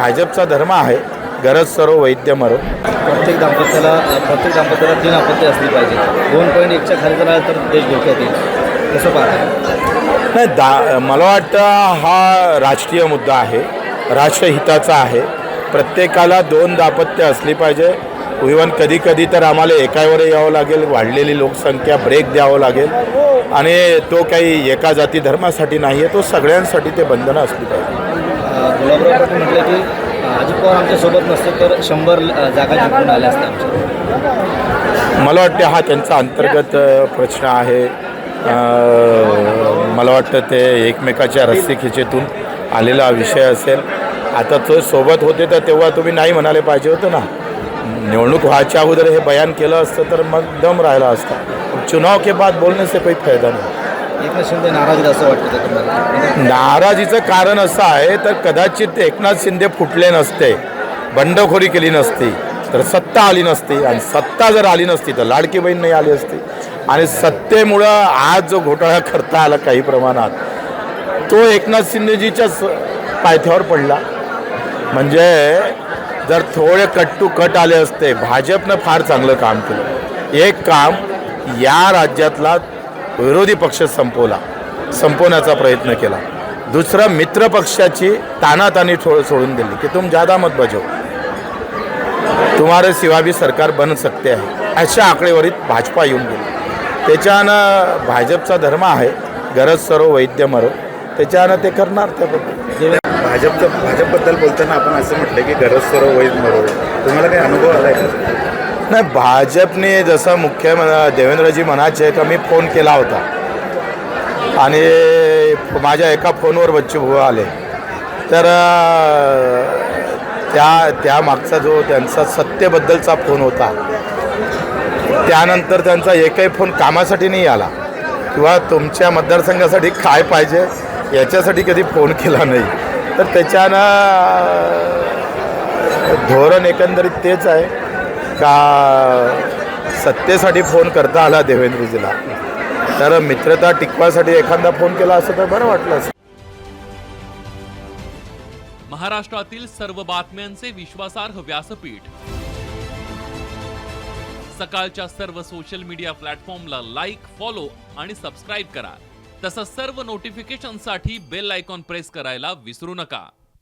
भाजपचा धर्म आहे गरज सर्व वैद्य मरो. प्रत्येक दाम्पत्याला प्रत्येक दाम्पत्याला तीन आपत्ती असली पाहिजे. दोन पॉईंट एकच्या खाली जर तर देश धोक्यात येईल. कसं पाहता. नाही दा मला वाटतं हा राष्ट्रीय मुद्दा आहे राष्ट्रहिताचा आहे. प्रत्येकाला दोन दापत्य असली पाहिजे. इव्हन कधी कधी तर आम्हाला एकावर यावं लागेल वाढलेली लोकसंख्या ब्रेक द्यावं लागेल. आणि तो काही एका जाती धर्मासाठी नाही आहे तो सगळ्यांसाठी ते बंधनं असली पाहिजे. गुलाबराव पाटील म्हटलं की अजित पवार आमच्यासोबत नसते तर शंभर जागा जिंकून आल्या असत्या आमच्या. मला वाटते हा त्यांचा अंतर्गत प्रश्न आहे. मला वाटतं ते एकमेकाच्या रस्सीखिचेतून आलेला विषय असेल. आता तो सोबत होते तर तेव्हा तुम्ही नाही म्हणाले पाहिजे होतं ना. निवडणूक व्हायच्या अगोदर हे बयान केलं असतं तर मग दम राहिला असता. चुनाव के बाद बोलने से काही फायदा नाही. एकनाथ शिंदे नाराज असं वाटतं नाराजीचं कारण असं आहे तर कदाचित एकनाथ शिंदे फुटले नसते बंडखोरी केली नसती तर सत्ता आली नसती आणि सत्ता जर आली नसती तर लाडकी बहीण नाही आली असती. आणि सत्तेमुळं आज जो घोटाळा करता आला काही प्रमाणात तो एकनाथ शिंदेजीच्याच पायथ्यावर पडला. म्हणजे जर थोडे कट टू कट आले असते भाजपनं फार चांगलं काम केलं. एक काम या राज्यातला विरोधी पक्ष संपवला. संपवण्याचा प्रयत्न केला. दुसरं मित्र पक्षाची तानातानी ठो सोडून दिली. की तुम ज्यादा मत बजाव तुम्हारे सिवा भी सरकार बन सकते आहे. अशा आकडेवारीत भाजपा येऊन गेली. त्याच्यानं भाजपचा धर्म आहे. गरज सर्व वैद्य मरो. त्याच्यानं ते करणार त्याबद्दल. भाजपचं भाजपबद्दल बोलताना आपण असं म्हटलं की गरज सर्व वैध मरो. तुम्हाला काही अनुभव आला आहे का? नाही भाजपने जसं मुख्य देवेंद्रजी म्हणायचे का मी फोन केला होता. आणि माझ्या एका फोनवर बच्चूभाऊ आले. तर त्या त्या मागचा जो त्यांचा सत्तेबद्दलचा फोन होता त्यानंतर त्यांचा एकही फोन कामासाठी नाही आला. किंवा तुमच्या मतदारसंघासाठी काय पाहिजे याच्यासाठी कधी फोन केला नाही. तर त्याच्यानं धोरण एकंदरीत तेच आहे का सत्तेसाठी फोन करता आला देवेंद्रजीला. तर मित्रता टिकवासाठी एखादा फोन केला असं तर बरं वाटलं महाराष्ट्रातील सर्व बातम्यांचे विश्वासार्ह व्यासपीठ. सकाळच्या सर्व सोशल मीडिया प्लॅटफॉर्मला लाईक फॉलो आणि सबस्क्राईब करा. तसंच सर्व नोटिफिकेशनसाठी बेल आयकॉन प्रेस करायला विसरू नका.